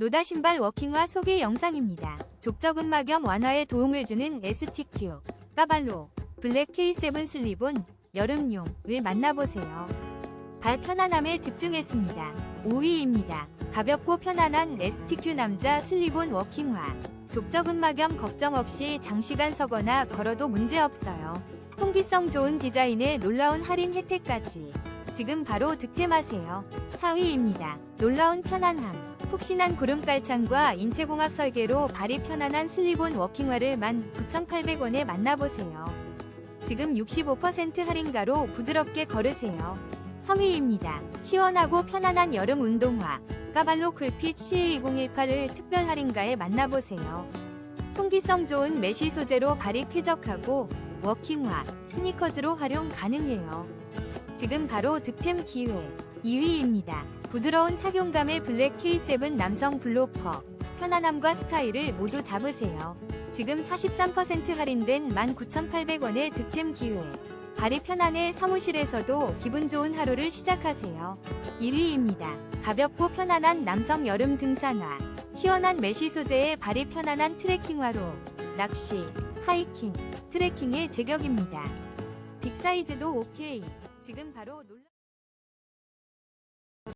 노다 신발 워킹화 소개 영상입니다. 족저근막염 완화에 도움을 주는 STQ, 까발로, 블랙 K7 슬립온, 여름용을 만나보세요. 발 편안함에 집중했습니다. 5위입니다. 가볍고 편안한 STQ 남자 슬립온 워킹화. 족저근막염 걱정 없이 장시간 서거나 걸어도 문제없어요. 통기성 좋은 디자인에 놀라운 할인 혜택까지. 지금 바로 득템하세요. 4위입니다. 놀라운 편안함. 푹신한 구름깔창과 인체공학 설계로 발이 편안한 슬립온 워킹화를 19,800원에 만나보세요. 지금 65% 할인가로 부드럽게 걸으세요. 3위입니다. 시원하고 편안한 여름 운동화. 까발로 쿨핏 CA2018을 특별 할인가에 만나보세요. 통기성 좋은 메쉬 소재로 발이 쾌적하고 워킹화, 스니커즈로 활용 가능해요. 지금 바로 득템 기회. 2위입니다. 부드러운 착용감의 블랙 K7 남성 블로퍼. 편안함과 스타일을 모두 잡으세요. 지금 43% 할인된 19,800원의 득템 기회. 발이 편안해 사무실에서도 기분 좋은 하루를 시작하세요. 1위입니다. 가볍고 편안한 남성 여름 등산화. 시원한 메쉬 소재의 발이 편안한 트레킹화로 낚시, 하이킹, 트레킹의 제격입니다. 빅사이즈도 오케이. 지금 바로 놀라